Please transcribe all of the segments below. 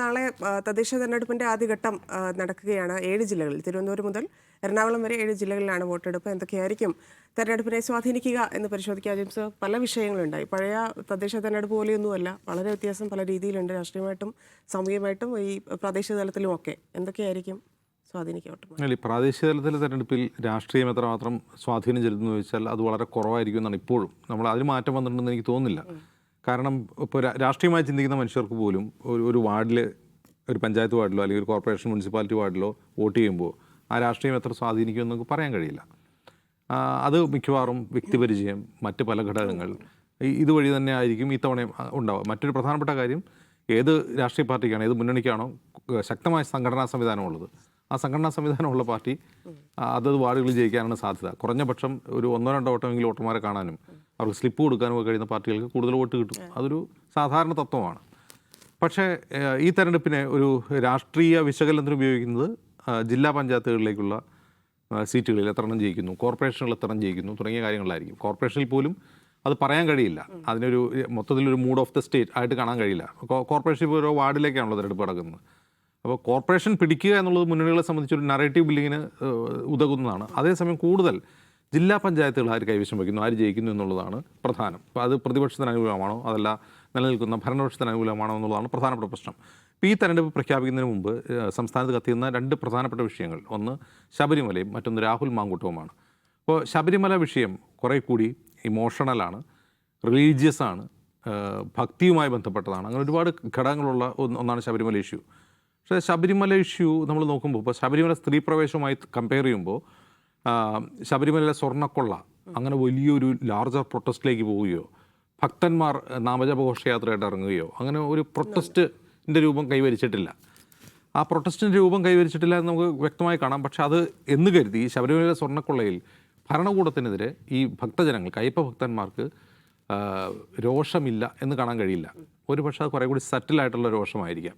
നാളെ തദ്ദേശ തെരഞ്ഞെടുപ്പിന്റെ ആദ്യഘട്ടം നടക്കുകയാണ് ഏഴ് ജില്ലകളിൽ. തിരുവനന്തപുരം മുതൽ എറണാകുളം വരെ ഏഴ് ജില്ലകളിലാണ് വോട്ടെടുപ്പ്. എന്തൊക്കെയായിരിക്കും തെരഞ്ഞെടുപ്പിനെ സ്വാധീനിക്കുക എന്ന് പരിശോധിക്കുക. ജെയിംസ് പല വിഷയങ്ങളുണ്ടായി. പഴയ തദ്ദേശ തെരഞ്ഞെടുപ്പ് പോലെയൊന്നുമല്ല. വളരെ വ്യത്യാസം പല രീതിയിലുണ്ട്. രാഷ്ട്രീയമായിട്ടും സാമൂഹികമായിട്ടും ഈ പ്രാദേശിക തലത്തിലും ഒക്കെ. എന്തൊക്കെയായിരിക്കും ഈ പ്രാദേശിക തലത്തിലെ തെരഞ്ഞെടുപ്പിൽ രാഷ്ട്രീയം എത്രമാത്രം സ്വാധീനം ചെലുത്തുന്നു ചോദിച്ചാൽ അത് വളരെ കുറവായിരിക്കും എന്നാണ് ഇപ്പോഴും. നമ്മൾ അതിന് മാറ്റം വന്നിട്ടുണ്ടെന്ന് എനിക്ക് തോന്നുന്നില്ല. കാരണം ഇപ്പോൾ രാഷ്ട്രീയമായി ചിന്തിക്കുന്ന മനുഷ്യർക്ക് പോലും ഒരു ഒരു വാർഡിൽ ഒരു പഞ്ചായത്ത് വാർഡിലോ അല്ലെങ്കിൽ ഒരു കോർപ്പറേഷൻ മുനിസിപ്പാലിറ്റി വാർഡിലോ വോട്ട് ചെയ്യുമ്പോൾ ആ രാഷ്ട്രീയം എത്ര സ്വാധീനിക്കുമെന്ന് നമുക്ക് പറയാൻ കഴിയില്ല. അത് മിക്കവാറും വ്യക്തിപരിചയം മറ്റ് പല ഘടകങ്ങൾ ഇതുവഴി തന്നെ ആയിരിക്കും ഇത്തവണയും ഉണ്ടാവുക. മറ്റൊരു പ്രധാനപ്പെട്ട കാര്യം ഏത് രാഷ്ട്രീയ പാർട്ടിക്കാണ് ഏത് മുന്നണിക്കാണോ ശക്തമായ സംഘടനാ സംവിധാനമുള്ളത്. ആ സംഘടനാ സംവിധാനമുള്ള പാർട്ടി അതത് വാർഡുകളിൽ ജയിക്കാനാണ് സാധ്യത. കുറഞ്ഞ പക്ഷം ഒരു ഒന്നോ രണ്ടോ വട്ടമെങ്കിലും വോട്ടർമാരെ കാണാനും അവർക്ക് സ്ലിപ്പ് കൊടുക്കാനും ഒക്കെ കഴിയുന്ന പാർട്ടികൾക്ക് കൂടുതൽ വോട്ട് കിട്ടും. അതൊരു സാധാരണ തത്വമാണ്. പക്ഷേ ഈ തെരഞ്ഞെടുപ്പിനെ ഒരു രാഷ്ട്രീയ വിശകലനത്തിന് ഉപയോഗിക്കുന്നത് ജില്ലാ പഞ്ചായത്തുകളിലേക്കുള്ള സീറ്റുകളിൽ എത്ര എണ്ണം ജയിക്കുന്നു കോർപ്പറേഷനിൽ എത്ര എണ്ണം ജയിക്കുന്നു തുടങ്ങിയ കാര്യങ്ങളായിരിക്കും കോർപ്പറേഷനിൽ പോലും അത് പറയാൻ കഴിയില്ല. അതിനൊരു മൊത്തത്തിലൊരു മൂഡ് ഓഫ് ദ സ്റ്റേറ്റ് ആയിട്ട് കാണാൻ കഴിയില്ല. കോർപ്പറേഷൻ ഇപ്പോൾ ഓരോ വാർഡിലേക്കാണല്ലോ തെരഞ്ഞെടുപ്പ് നടക്കുന്നത്. അപ്പോൾ കോർപ്പറേഷൻ പിടിക്കുക എന്നുള്ളത് മുന്നണികളെ സംബന്ധിച്ചൊരു നറേറ്റീവ് ബില്ലിങ്ങിന് ഉതകുന്നതാണ്. അതേസമയം കൂടുതൽ ജില്ലാ പഞ്ചായത്തുകൾ ആര് കൈവശം വയ്ക്കുന്നു ആര് ജയിക്കുന്നു എന്നുള്ളതാണ് പ്രധാനം. അപ്പോൾ അത് പ്രതിപക്ഷത്തിന് അനുകൂലമാണോ അതല്ല നിലനിൽക്കുന്ന ഭരണപക്ഷത്തിന് അനുകൂലമാണോ എന്നുള്ളതാണ് പ്രധാനപ്പെട്ട പ്രശ്നം. ഇപ്പോൾ ഈ തെരഞ്ഞെടുപ്പ് പ്രഖ്യാപിക്കുന്നതിന് മുമ്പ് സംസ്ഥാനത്ത് കത്തിയുന്ന രണ്ട് പ്രധാനപ്പെട്ട വിഷയങ്ങൾ. ഒന്ന് ശബരിമലയും മറ്റൊന്ന് രാഹുൽ മാങ്കൂട്ടവുമാണ്. അപ്പോൾ ശബരിമല വിഷയം കുറേ കൂടി ഇമോഷണലാണ് റിലീജിയസ് ആണ് ഭക്തിയുമായി ബന്ധപ്പെട്ടതാണ്. അങ്ങനെ ഒരുപാട് ഘടകങ്ങളുള്ള ഒന്നാണ് ശബരിമല ഇഷ്യൂ. പക്ഷേ ശബരിമല ഇഷ്യൂ നമ്മൾ നോക്കുമ്പോൾ ഇപ്പോൾ ശബരിമല സ്ത്രീ പ്രവേശവുമായി കമ്പയർ ചെയ്യുമ്പോൾ ശബരിമലയിലെ സ്വർണക്കൊള്ള അങ്ങനെ വലിയൊരു ലാർജർ പ്രൊട്ടസ്റ്റിലേക്ക് പോവുകയോ ഭക്തന്മാർ നാമജപ ഘോഷയാത്രയായിട്ട് ഇറങ്ങുകയോ അങ്ങനെ ഒരു പ്രൊട്ടസ്റ്റിന്റെ രൂപം കൈവരിച്ചിട്ടില്ല. ആ പ്രൊട്ടസ്റ്റിന്റെ രൂപം കൈവരിച്ചിട്ടില്ല എന്ന് നമുക്ക് വ്യക്തമായി കാണാം. പക്ഷെ അത് എന്ന് കരുതി ശബരിമലയിലെ സ്വർണക്കൊള്ളയിൽ ഭരണകൂടത്തിനെതിരെ ഈ ഭക്തജനങ്ങൾക്ക് അയ്യപ്പ ഭക്തന്മാർക്ക് രോഷമില്ല എന്ന് കാണാൻ കഴിയില്ല. ഒരു പക്ഷേ അത് കുറേ കൂടി സറ്റിലായിട്ടുള്ള രോഷമായിരിക്കാം.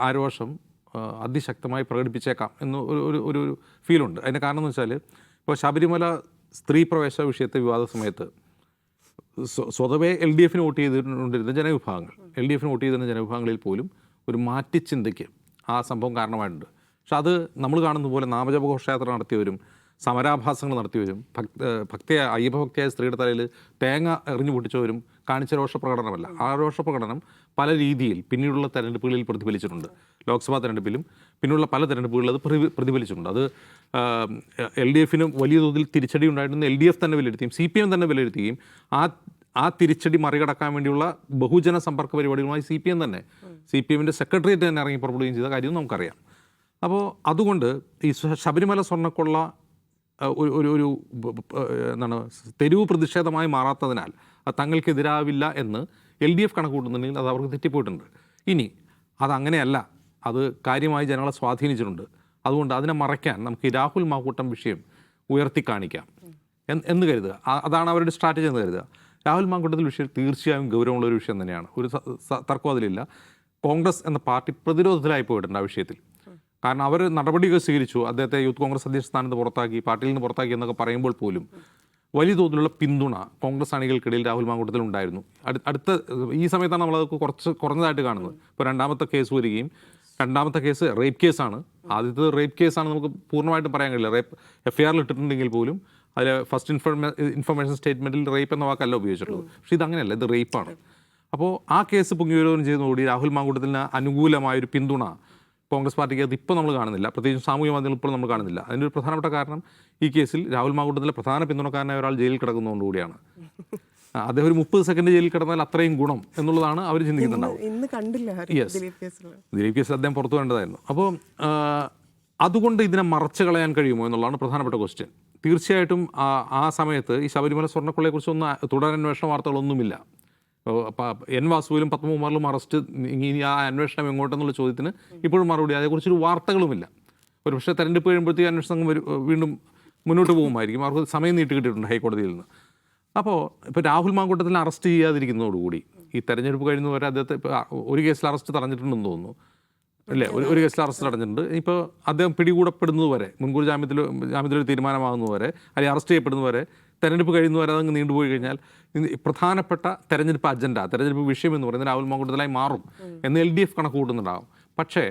ആ, രോഷം അതിശക്തമായി പ്രകടിപ്പിച്ചേക്കാം എന്ന് ഒരു ഒരു ഒരു ഫീലുണ്ട് അതിന്റെ കാരണം എന്ന് വെച്ചാൽ ഇപ്പോൾ ശബരിമല സ്ത്രീ പ്രവേശ വിഷയത്തെ വിവാദ സമയത്ത് സ്വതവേ എൽ ഡി എഫിന് വോട്ട് ചെയ്തിട്ടുണ്ടിരുന്ന ജനവിഭാഗങ്ങൾ എൽ ഡി എഫിന് വോട്ട് ചെയ്തിരുന്ന ജനവിഭാഗങ്ങളിൽ പോലും ഒരു മാറ്റിച്ചിന്തയ്ക്ക് ആ സംഭവം കാരണമായിട്ടുണ്ട്. പക്ഷെ അത് നമ്മൾ കാണുന്ന പോലെ നാമജപ ഘോഷയാത്ര നടത്തിയവരും സമരാഭാസങ്ങൾ നടത്തിവരും ഭക്ത ഭക്തിയ അയ്യപ്പ ഭക്തിയായ സ്ത്രീയുടെ തലയിൽ തേങ്ങ എറിഞ്ഞു പൊട്ടിച്ചവരും കാണിച്ച രോഷപ്രകടനമല്ല ആ രോഷപ്രകടനം പല രീതിയിൽ പിന്നീടുള്ള തെരഞ്ഞെടുപ്പുകളിൽ പ്രതിഫലിച്ചിട്ടുണ്ട്. ലോക്സഭാ തെരഞ്ഞെടുപ്പിലും പിന്നീടുള്ള പല തെരഞ്ഞെടുപ്പുകളിൽ അത് പ്രതി- പ്രതിഫലിച്ചിട്ടുണ്ട്. അത് എൽ ഡി എഫിനും വലിയ തോതിൽ തിരിച്ചടി ഉണ്ടായിരുന്നു എൽ ഡി എഫ് തന്നെ വിലയിരുത്തുകയും സി പി എം തന്നെ വിലയിരുത്തുകയും ആ ആ തിരിച്ചടി മറികടക്കാൻ വേണ്ടിയുള്ള ബഹുജന സമ്പർക്ക പരിപാടികളുമായി സി പി എം തന്നെ സി പി എമ്മിന്റെ സെക്രട്ടേറിയറ്റ് തന്നെ ഇറങ്ങി പുറപ്പെടുകയും ചെയ്ത കാര്യം നമുക്കറിയാം. അപ്പോൾ അതുകൊണ്ട് ഈ ശബരിമല സ്വർണക്കൊള്ള ഒരു ഒരു ഒരു എന്താണ് തെരുവ് പ്രതിഷേധമായി മാറാത്തതിനാൽ തങ്ങൾക്കെതിരാവില്ല എന്ന് എൽ ഡി എഫ് കണക്കൂട്ടുന്നുണ്ടെങ്കിൽ അത് അവർക്ക് തെറ്റിപ്പോയിട്ടുണ്ട്. ഇനി അതങ്ങനെയല്ല അത് കാര്യമായി ജനങ്ങളെ സ്വാധീനിച്ചിട്ടുണ്ട്. അതുകൊണ്ട് അതിനെ മറയ്ക്കാൻ നമുക്ക് ഈ രാഹുൽ മാക്കൂട്ടം വിഷയം ഉയർത്തി കാണിക്കാം എന്ന് കരുതുക. അതാണ് അവരുടെ സ്ട്രാറ്റജി എന്ന് കരുതുക. രാഹുൽ മാങ്കൂട്ടത്തിൽ വിഷയം തീർച്ചയായും ഗൗരവമുള്ള ഒരു വിഷയം തന്നെയാണ്. ഒരു സ- അതിലില്ല കോൺഗ്രസ് എന്ന പാർട്ടി പ്രതിരോധത്തിലായി പോയിട്ടുണ്ട് ആ വിഷയത്തിൽ. കാരണം അവർ നടപടികൾ സ്വീകരിച്ചു. അദ്ദേഹത്തെ യൂത്ത് കോൺഗ്രസ് അധ്യക്ഷ സ്ഥാനത്ത് പുറത്താക്കി പാർട്ടിയിൽ നിന്ന് പുറത്താക്കി എന്നൊക്കെ പറയുമ്പോൾ പോലും വലിയ തോതിലുള്ള പിന്തുണ കോൺഗ്രസ് അണികൾക്കിടയിൽ രാഹുൽ മാങ്കൂട്ടത്തിൽ ഉണ്ടായിരുന്നു. അടുത്ത ഈ സമയത്താണ് നമ്മളത് കുറച്ച് കുറഞ്ഞതായിട്ട് കാണുന്നത്. ഇപ്പോൾ രണ്ടാമത്തെ കേസ് വരികയും രണ്ടാമത്തെ കേസ് റേപ്പ് കേസാണ്. ആദ്യത്തെ റേപ്പ് കേസാണ് നമുക്ക് പൂർണമായിട്ടും പറയാൻ കഴിയില്ല. റേപ്പ് എഫ് ഐ ആറിൽ ഇട്ടിട്ടുണ്ടെങ്കിൽ പോലും അതിൽ ഫസ്റ്റ് ഇൻഫർമേ ഇൻഫർമേഷൻ സ്റ്റേറ്റ്മെന്റിൽ റേപ്പ് എന്ന വാക്കല്ല ഉപയോഗിച്ചിട്ടുള്ളത്. പക്ഷേ ഇതങ്ങനെയല്ല ഇത് റേപ്പാണ്. അപ്പോൾ ആ കേസ് പൊങ്ങിവരുകയും ചെയ്തതോടുകൂടി രാഹുൽ മാങ്കൂട്ടത്തിന് അനുകൂലമായൊരു പിന്തുണ കോൺഗ്രസ് പാർട്ടിക്ക് അത് ഇപ്പോൾ നമ്മൾ കാണുന്നില്ല. പ്രത്യേകിച്ച് സാമൂഹ്യ മാധ്യമങ്ങൾ ഇപ്പോൾ നമ്മൾ കാണുന്നില്ല. അതിന്റെ ഒരു പ്രധാനപ്പെട്ട കാരണം ഈ കേസിൽ രാഹുൽ മാങ്കൂട്ടത്തിലെ പ്രധാന പിന്തുണക്കാരനായ ഒരാൾ ജയിലിൽ കിടക്കുന്നതുകൊണ്ടുകൂടിയാണ് കൂടിയാണ്. അദ്ദേഹം ഒരു മുപ്പത് സെക്കൻഡ് ജയിലിൽ കിടന്നാൽ അത്രയും ഗുണം എന്നുള്ളതാണ് അവർ ചിന്തിക്കുന്നുണ്ടാവും യെസ് ദിലീപ് കേസിൽ അദ്ദേഹം പുറത്തു വേണ്ടതായിരുന്നു അപ്പോൾ അതുകൊണ്ട് ഇതിനെ മറച്ചു കളയാൻ കഴിയുമോ എന്നുള്ളതാണ് പ്രധാനപ്പെട്ട ക്വസ്റ്റ്യൻ തീർച്ചയായിട്ടും ആ സമയത്ത് ഈ ശബരിമല സ്വർണക്കൊള്ളയെക്കുറിച്ചൊന്നും തുടരന്വേഷണ വാർത്തകളൊന്നുമില്ല. എൻ വാസുവിലും പത്മകുമാറിലും അറസ്റ്റ് ഇനി ആ അന്വേഷണം എങ്ങോട്ടെന്നുള്ള ചോദ്യത്തിന് ഇപ്പോഴും മറുപടി അതേക്കുറിച്ചൊരു വാർത്തകളുമില്ല. ഒരു പക്ഷേ തെരഞ്ഞെടുപ്പ് കഴിയുമ്പോഴത്തേക്ക് അന്വേഷണം സംഘം വരും വീണ്ടും മുന്നോട്ട് പോകുമായിരിക്കും. അവർക്ക് സമയം നീട്ടി കിട്ടിയിട്ടുണ്ട് ഹൈക്കോടതിയിൽ നിന്ന്. അപ്പോൾ ഇപ്പോൾ രാഹുൽ മാങ്കൂട്ടത്തിൽ അറസ്റ്റ് ചെയ്യാതിരിക്കുന്നതോടുകൂടി ഈ തെരഞ്ഞെടുപ്പ് കഴിയുന്നവരെ അദ്ദേഹത്തെ ഇപ്പോൾ ഒരു കേസിൽ അറസ്റ്റ് തടഞ്ഞിട്ടുണ്ടെന്ന് തോന്നുന്നു. അല്ലേ? ഒരു ഒരു കേസിൽ അറസ്റ്റ് അടഞ്ഞിട്ടുണ്ട് ഇപ്പോൾ അദ്ദേഹം പിടികൂടപ്പെടുന്നത് വരെ മുൻകൂർ ജാമ്യത്തിൽ ജാമ്യത്തിലൊരു തീരുമാനമാകുന്നതുവരെ അല്ലെങ്കിൽ അറസ്റ്റ് ചെയ്യപ്പെടുന്നത് വരെ തെരഞ്ഞെടുപ്പ് കഴിയുന്നു വരെ അതങ്ങ് നീണ്ടുപോയി കഴിഞ്ഞാൽ പ്രധാനപ്പെട്ട തെരഞ്ഞെടുപ്പ് അജണ്ട തെരഞ്ഞെടുപ്പ് വിഷയം എന്ന് പറയുന്നത് രാഹുൽ മാങ്കുണ്ടത്തിലായി മാറും എന്ന് എൽ ഡി എഫ് കണക്ക് കൂട്ടുന്നുണ്ടാകും പക്ഷേ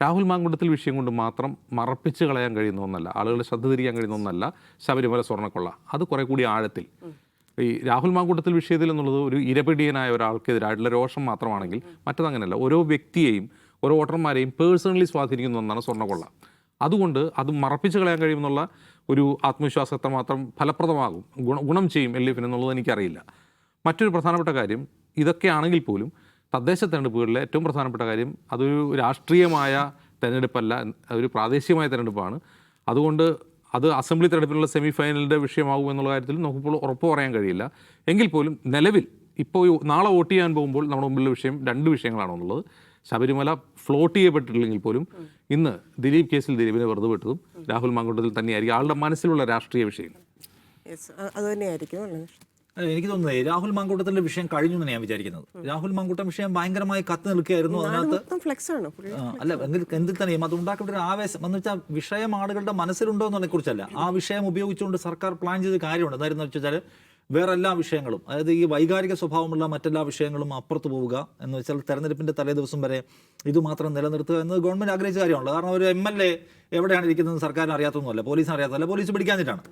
രാഹുൽ മാങ്കുണ്ടത്തിൽ വിഷയം കൊണ്ട് മാത്രം മറപ്പിച്ച് കളയാൻ കഴിയുന്ന ഒന്നല്ല ആളുകൾ ശ്രദ്ധ തിരിക്കാൻ കഴിയുന്ന ഒന്നല്ല ശബരിമല സ്വർണക്കൊള്ള. അത് കുറെ കൂടി ആഴത്തിൽ. ഈ രാഹുൽ മാങ്കൂട്ടത്തിൽ വിഷയത്തിൽ എന്നുള്ളത് ഒരു ഇരപിടിയനായ ഒരാൾക്കെതിരായിട്ടുള്ള രോഷം മാത്രമാണെങ്കിൽ മറ്റതങ്ങനെയല്ല ഓരോ വ്യക്തിയെയും ഓരോ വോട്ടർമാരെയും പേഴ്സണലി സ്വാധീനിക്കുന്ന ഒന്നാണ് സ്വർണക്കൊള്ള. അതുകൊണ്ട് അത് മറപ്പിച്ച് കളയാൻ കഴിയുമെന്നുള്ള ഒരു ആത്മവിശ്വാസം എത്രമാത്രം ഫലപ്രദമാകും? ഗുണ ഗുണം ചെയ്യും എൽ എഫിന് എന്നുള്ളത് എനിക്കറിയില്ല. മറ്റൊരു പ്രധാനപ്പെട്ട കാര്യം ഇതൊക്കെയാണെങ്കിൽ പോലും തദ്ദേശ തെരഞ്ഞെടുപ്പുകളിലെ ഏറ്റവും പ്രധാനപ്പെട്ട കാര്യം അതൊരു രാഷ്ട്രീയമായ തെരഞ്ഞെടുപ്പല്ല ഒരു പ്രാദേശികമായ തെരഞ്ഞെടുപ്പാണ്. അതുകൊണ്ട് അത് അസംബ്ലി തെരഞ്ഞെടുപ്പിനുള്ള സെമി ഫൈനലിന്റെ വിഷയമാകും എന്നുള്ള കാര്യത്തിൽ നമുക്കിപ്പോൾ ഉറപ്പ് പറയാൻ കഴിയില്ല. എങ്കിൽ പോലും നിലവിൽ ഇപ്പോൾ നാളെ വോട്ട് ചെയ്യാൻ പോകുമ്പോൾ നമ്മുടെ മുമ്പിലുള്ള വിഷയം രണ്ട് വിഷയങ്ങളാണെന്നുള്ളത് ശബരിമല ഫ്ലോട്ട് ചെയ്യപ്പെട്ടിട്ടില്ലെങ്കിൽ പോലും ഇന്ന് ദിലീപ് കേസിൽ ദിലീപിനെ വെറുതെ വിട്ടതും രാഹുൽ മാങ്കുട്ടത്തിൽ തന്നെയായിരിക്കും ആളുടെ മനസ്സിലുള്ള രാഷ്ട്രീയ വിഷയങ്ങൾ യെസ് അത് തന്നെയായിരിക്കും അല്ലേ? അല്ല, എനിക്ക് തോന്നുന്നത് രാഹുൽ മാങ്കൂട്ടത്തിന്റെ വിഷയം കഴിഞ്ഞു എന്ന് ഞാൻ വിചാരിക്കുന്നത്. രാഹുൽ മാങ്കൂട്ടം വിഷയം ഭയങ്കരമായി കത്ത് നിൽക്കുകയായിരുന്നു അതിനകത്ത്. അല്ല എങ്കിൽ എന്തിൽ തന്നെയും അത് ഉണ്ടാക്കേണ്ട ഒരു ആവേശം. എന്ന് വെച്ചാൽ വിഷയം ആളുകളുടെ മനസ്സിലുണ്ടോ എന്നതിനെ കുറിച്ചല്ല ആ വിഷയം ഉപയോഗിച്ചുകൊണ്ട് സർക്കാർ പ്ലാൻ ചെയ്ത കാര്യമുണ്ട്. എന്തായിരുന്നു വെച്ചാൽ വേറെ എല്ലാ വിഷയങ്ങളും അതായത് ഈ വൈകാരിക സ്വഭാവമുള്ള മറ്റെല്ലാ വിഷയങ്ങളും അപ്പുറത്ത് പോവുക എന്ന് വെച്ചാൽ തെരഞ്ഞെടുപ്പിന്റെ തലേ ദിവസം വരെ ഇത് മാത്രം നിലനിർത്തുക എന്ന് ഗവൺമെന്റ് ആഗ്രഹിച്ച കാര്യമാണല്ലോ. കാരണം ഒരു എം എൽ എ എവിടെയാണ് ഇരിക്കുന്നത് സർക്കാരിന് അറിയാത്തൊന്നുമല്ല പോലീസിന് അറിയാത്തതല്ല പോലീസ് പിടിക്കാഞ്ഞിട്ടാണ്.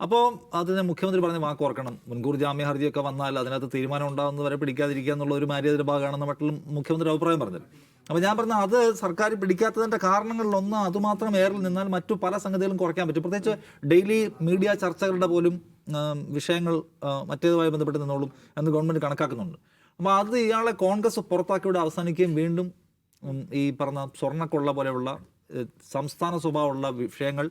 അപ്പോൾ അതിന് മുഖ്യമന്ത്രി പറഞ്ഞ വാക്ക് ഓർക്കണം. മുൻകൂർ ജാമ്യ ഹർജിയൊക്കെ വന്നാൽ അതിനകത്ത് തീരുമാനം ഉണ്ടാകുന്നത് വരെ പിടിക്കാതിരിക്കുക എന്നുള്ള ഒരു മാര്യാദയുടെ ഭാഗമാണെന്ന് മറ്റും മുഖ്യമന്ത്രി അഭിപ്രായം പറഞ്ഞത്. അപ്പോൾ ഞാൻ പറഞ്ഞ അത് സർക്കാർ പിടിക്കാത്തതിന്റെ കാരണങ്ങളിലൊന്ന് അതുമാത്രം ഏറിൽ നിന്നാൽ മറ്റു പല സംഗതികളും കുറയ്ക്കാൻ പറ്റും. പ്രത്യേകിച്ച് ഡെയിലി മീഡിയ ചർച്ചകളുടെ പോലും വിഷയങ്ങൾ മറ്റേതുമായി ബന്ധപ്പെട്ട് നിന്നോളും എന്ന് ഗവൺമെന്റ് കണക്കാക്കുന്നുണ്ട്. അപ്പോൾ അത് ഇയാളെ കോൺഗ്രസ് പുറത്താക്കിയുടെ അവസാനിക്കുകയും വീണ്ടും ഈ പറഞ്ഞ സ്വർണക്കൊള്ള പോലെയുള്ള സംസ്ഥാന സ്വഭാവമുള്ള വിഷയങ്ങൾ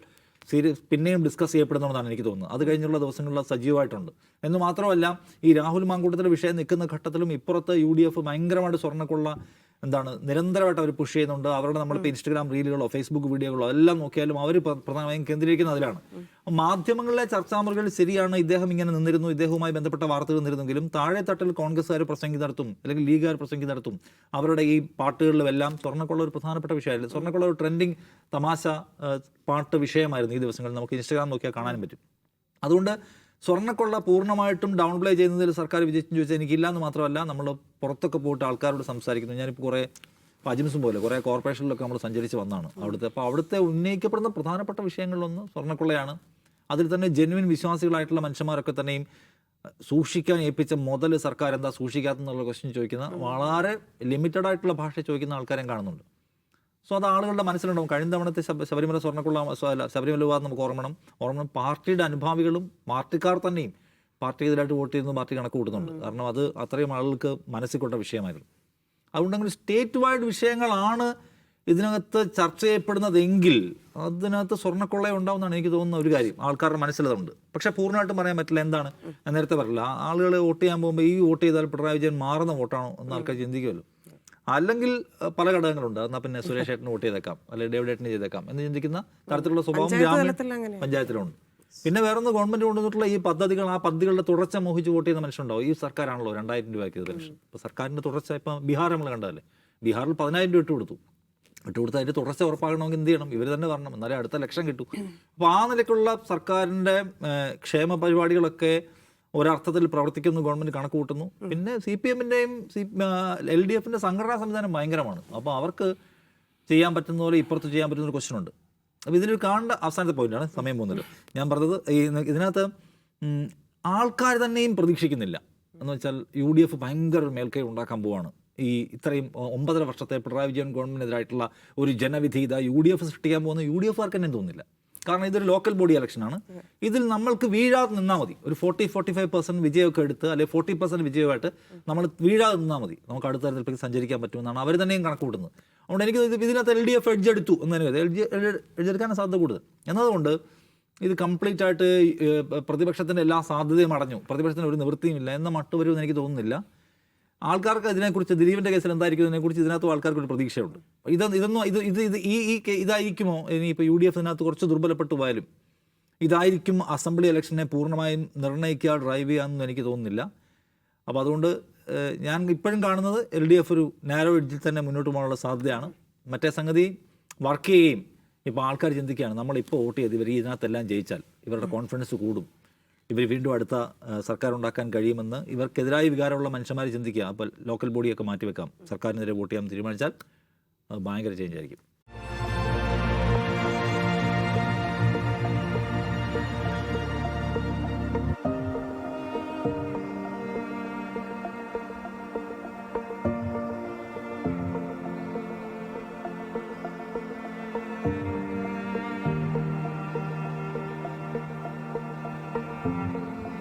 സീരിയസ് പിന്നെയും ഡിസ്കസ് ചെയ്യപ്പെടുന്നുണ്ടെന്നാണ് എനിക്ക് തോന്നുന്നത്. അത് കഴിഞ്ഞുള്ള ദിവസങ്ങളിൽ സജീവമായിട്ടുണ്ട്. എന്ന് മാത്രമല്ല ഈ രാഹുൽ മാങ്കൂട്ടത്തിന്റെ വിഷയം നിൽക്കുന്ന ഘട്ടത്തിലും ഇപ്പുറത്ത് യു ഡി എഫ് ഭയങ്കരമായിട്ട് സ്വർണക്കൊള്ള എന്താണ് നിരന്തരമായിട്ട് അവർ പുഷ് ചെയ്യുന്നുണ്ട്. അവരുടെ നമ്മളിപ്പോൾ ഇൻസ്റ്റഗ്രാം റീലുകളോ ഫേസ്ബുക്ക് വീഡിയോകളോ എല്ലാം നോക്കിയാലും അവർ പ്രധാനമായും കേന്ദ്രീകരിക്കുന്ന അതിലാണ്. മാധ്യമങ്ങളിലെ ചർച്ചാമുറികൾ ശരിയാണ് ഇദ്ദേഹം ഇങ്ങനെ നിന്നിരുന്നു ഇദ്ദേഹവുമായി ബന്ധപ്പെട്ട വാർത്തകൾ നിന്നിരുന്നെങ്കിലും താഴെ തട്ടിൽ കോൺഗ്രസ്സുകാർ പ്രസംഗി നടത്തും അല്ലെങ്കിൽ ലീഗുകാർ പ്രസംഗി നടത്തും. അവരുടെ ഈ പാട്ടുകളിലും എല്ലാം സ്വർണക്കൊള്ള ഒരു പ്രധാനപ്പെട്ട വിഷയമല്ല സ്വർണക്കൊള്ള ഒരു ട്രെൻഡിങ് തമാശ പാട്ട് വിഷയമായിരുന്നു ഈ ദിവസങ്ങളിൽ നമുക്ക് ഇൻസ്റ്റാഗ്രാം നോക്കിയാൽ കാണാനും പറ്റും. അതുകൊണ്ട് സ്വർണക്കൊള്ള പൂർണമായിട്ടും ഡൗൺ പ്ലേ ചെയ്യുന്നതിൽ സർക്കാർ വിജയിച്ചെന്ന് ചോദിച്ചാൽ എനിക്കില്ല എന്ന് മാത്രമല്ല നമ്മൾ പുറത്തൊക്കെ പോയിട്ട് ആൾക്കാരോട് സംസാരിക്കുന്നു. ഞാനിപ്പോൾ കുറേ അജിംസും പോലെ കുറേ കോർപ്പറേഷനിലൊക്കെ നമ്മൾ സഞ്ചരിച്ച് വന്നാണ് അവിടുത്തെ. അപ്പോൾ അവിടുത്തെ ഉന്നയിക്കപ്പെടുന്ന പ്രധാനപ്പെട്ട വിഷയങ്ങളിലൊന്ന് സ്വർണക്കൊള്ളയാണ്. അതിൽ തന്നെ ജെന്വിൻ വിശ്വാസികളായിട്ടുള്ള മനുഷ്യന്മാരൊക്കെ തന്നെയും സൂക്ഷിക്കാൻ ഏൽപ്പിച്ച മുതൽ സർക്കാർ എന്താ സൂക്ഷിക്കാത്തെന്നുള്ള ക്വസ്റ്റ്യൻ ചോദിക്കുന്ന വളരെ ലിമിറ്റഡ് ആയിട്ടുള്ള ഭാഷ ചോദിക്കുന്ന ആൾക്കാരെയും കാണുന്നുണ്ട്. സോ അത് ആളുകളുടെ മനസ്സിലുണ്ടാവും. കഴിഞ്ഞ തവണത്തെ ശബ- ശബരിമല സ്വർണക്കുള്ള അല്ല ശബരിമല വിവാദം നമുക്ക് ഓർമ്മണം. ഓർമ്മണം പാർട്ടിയുടെ അനുഭാവികളും പാർട്ടിക്കാർ തന്നെയും പാർട്ടി ഇതിലായിട്ട് വോട്ട് ചെയ്യുന്ന പാർട്ടി കണക്ക് കൂട്ടുന്നുണ്ട്. കാരണം അത് അത്രയും ആളുകൾക്ക് മനസ്സിൽ കൊണ്ട വിഷയമായിരുന്നു. അതുകൊണ്ടെങ്കിൽ സ്റ്റേറ്റ് വൈഡ് വിഷയങ്ങളാണ് ഇതിനകത്ത് ചർച്ച ചെയ്യപ്പെടുന്നതെങ്കിൽ അതിനകത്ത് സ്വർണക്കൊള്ള ഉണ്ടാവുന്നതാണ് എനിക്ക് തോന്നുന്ന ഒരു കാര്യം. ആൾക്കാരുടെ മനസ്സിലതുണ്ട്. പക്ഷേ പൂർണമായിട്ടും പറയാൻ പറ്റില്ല എന്താണ്. ഞാൻ നേരത്തെ പറഞ്ഞില്ല ആളുകൾ വോട്ട് ചെയ്യാൻ പോകുമ്പോൾ ഈ വോട്ട് ചെയ്താൽ പിണറായി വിജയൻ മാറുന്ന വോട്ടാണോ എന്ന് ആൾക്കാർ ചിന്തിക്കുമല്ലോ. അല്ലെങ്കിൽ പല ഘടകങ്ങളുണ്ട്. എന്നാൽ പിന്നെ സുരേഷ് ഏട്ടന് വോട്ട് ചെയ്തേക്കാം. അല്ലെങ്കിൽ ഡേവിഡ് ഏട്ടന് ചെയ്തേക്കാം എന്ന് ചിന്തിക്കുന്ന തരത്തിലുള്ള സ്വഭാവം ഗ്രാമീണ പഞ്ചായത്തിലുണ്ട്. പിന്നെ വേറൊന്ന് ഗവൺമെന്റ് കൊണ്ടുവന്നിട്ടുള്ള ഈ പദ്ധതികൾ ആ പദ്ധതികളുടെ തുടർച്ച മോഹിച്ച് വോട്ട് ചെയ്യുന്ന മനുഷ്യണ്ടാവും ഈ സർക്കാരാണല്ലോ രണ്ടായിരം രൂപയ്ക്ക് പെൻഷൻ. ഇപ്പോൾ സർക്കാരിന്റെ തുടർച്ച ഇപ്പം ബീഹാർ നമ്മൾ കണ്ടതല്ലേ? ബീഹാറിൽ പതിനായിരം രൂപ ഇട്ട് കൊടുത്തു ഇട്ട് കൊടുത്ത് അതിന്റെ തുടർച്ച ഉറപ്പാകണമെങ്കിൽ എന്ത് ചെയ്യണം? ഇവർ തന്നെ വരണം. എന്നാലേ അടുത്ത ലക്ഷം കിട്ടും. അപ്പോൾ ആ നിലയ്ക്കുള്ള സർക്കാരിന്റെ ക്ഷേമ പരിപാടികളൊക്കെ ഒരർത്ഥത്തിൽ പ്രവർത്തിക്കുന്ന ഗവൺമെന്റ് കണക്ക് കൂട്ടുന്നു. പിന്നെ സി പി എമ്മിന്റെയും സി എൽ ഡി എഫിന്റെ സംഘടനാ സംവിധാനം ഭയങ്കരമാണ്. അപ്പോൾ അവർക്ക് ചെയ്യാൻ പറ്റുന്ന പോലെ ഇപ്പുറത്ത് ചെയ്യാൻ പറ്റുന്ന ഒരു ക്വസ്റ്റ്യൻ ഉണ്ട്. അപ്പോൾ ഇതിനൊരു കാണേണ്ട അവസാനത്തെ പോയിന്റാണ് സമയം പോകുന്നത്. ഞാൻ പറഞ്ഞത് ഇതിനകത്ത് ആൾക്കാർ തന്നെയും പ്രതീക്ഷിക്കുന്നില്ല. എന്ന് വെച്ചാൽ യു ഡി എഫ് ഭയങ്കര മേൽക്കൈ ഉണ്ടാക്കാൻ പോവാണ്. ഈ ഇത്രയും ഒമ്പതര വർഷത്തെ പിണറായി വിജയൻ ഗവൺമെന്റിനെതിരായിട്ടുള്ള ഒരു ജനവിധി ഇതാ യു ഡി എഫ് സൃഷ്ടിക്കാൻ പോകുന്ന യു ഡി എഫുകാർക്ക് തന്നെ തോന്നുന്നില്ല. കാരണം ഇതൊരു ലോക്കൽ ബോഡി ഇലക്ഷനാണ് ഇതിൽ നമ്മൾക്ക് വീഴാതെ നിന്നാൽ മതി. ഒരു ഫോർട്ടി ഫോർട്ടി ഫൈവ് പെർസെന്റ് വിജയമൊക്കെ എടുത്ത് അല്ലെങ്കിൽ ഫോർട്ടി പെർസെന്റ് വിജയമായിട്ട് നമ്മൾ വീഴാതെ നിന്നാൽ മതി. നമുക്ക് അടുത്ത തരത്തിലേക്ക് സഞ്ചരിക്കാൻ പറ്റുമെന്നാണ് അവർ തന്നെയും കണക്ക് കൂട്ടുന്നത്. അതുകൊണ്ട് എനിക്ക് ഇത് ഇതിനകത്ത് എൽ ഡി എഫ് എഡ്ജ് എടുത്തു എന്നതിന് എൽ ജി എഡ്ജ് എടുക്കാൻ സാധ്യത കൂടുതൽ. എന്നതുകൊണ്ട് ഇത് കംപ്ലീറ്റ് ആയിട്ട് പ്രതിപക്ഷത്തിന്റെ എല്ലാ സാധ്യതയും അടഞ്ഞു. പ്രതിപക്ഷത്തിന് ഒരു നിവൃത്തിയും ഇല്ല എന്ന മട്ടുവരും എനിക്ക് തോന്നുന്നില്ല. ആൾക്കാർക്ക് ഇതിനെക്കുറിച്ച് ദിലീപിന്റെ കേസിൽ എന്തായിരിക്കും ഇതിനെക്കുറിച്ച് ഇതിനകത്ത് ആൾക്കാർക്ക് ഒരു പ്രതീക്ഷയുണ്ട്. ഇത് ഇതൊന്നും ഇത് ഇത് ഇത് ഈ ഈ ഇതായിരിക്കുമോ? ഇനിയിപ്പോൾ യു ഡി എഫ് ഇതിനകത്ത് കുറച്ച് ദുർബലപ്പെട്ടു പോയാലും ഇതായിരിക്കും അസംബ്ലി ഇലക്ഷനെ പൂർണമായും നിർണയിക്കുക ഡ്രൈവ് ചെയ്യാമെന്ന് എനിക്ക് തോന്നുന്നില്ല. അപ്പോൾ അതുകൊണ്ട് ഞാൻ ഇപ്പോഴും കാണുന്നത് എൽ ഡി എഫ് ഒരു നാരോ എഡ്ജിൽ തന്നെ മുന്നോട്ട് പോകാനുള്ള സാധ്യതയാണ്. മറ്റേ സംഗതി വർക്ക് ചെയ്യുകയും ഇപ്പോൾ ആൾക്കാർ ചിന്തിക്കുകയാണ് നമ്മളിപ്പോൾ വോട്ട് ചെയ്ത് ഇവർ ഇതിനകത്തെല്ലാം ജയിച്ചാൽ ഇവരുടെ കോൺഫിഡൻസ് കൂടും. ഇവർ വീണ്ടും അടുത്ത സർക്കാർ ഉണ്ടാക്കാൻ കഴിയുമെന്ന് ഇവർക്കെതിരായ വികാരമുള്ള മനുഷ്യന്മാർ ചിന്തിക്കുക. അപ്പോൾ ലോക്കൽ ബോഡിയൊക്കെ മാറ്റിവെക്കാം. സർക്കാരിനെതിരെ വോട്ട് ചെയ്യാൻ തീരുമാനിച്ചാൽ അത് ഭയങ്കര ചേഞ്ച് ആയിരിക്കും.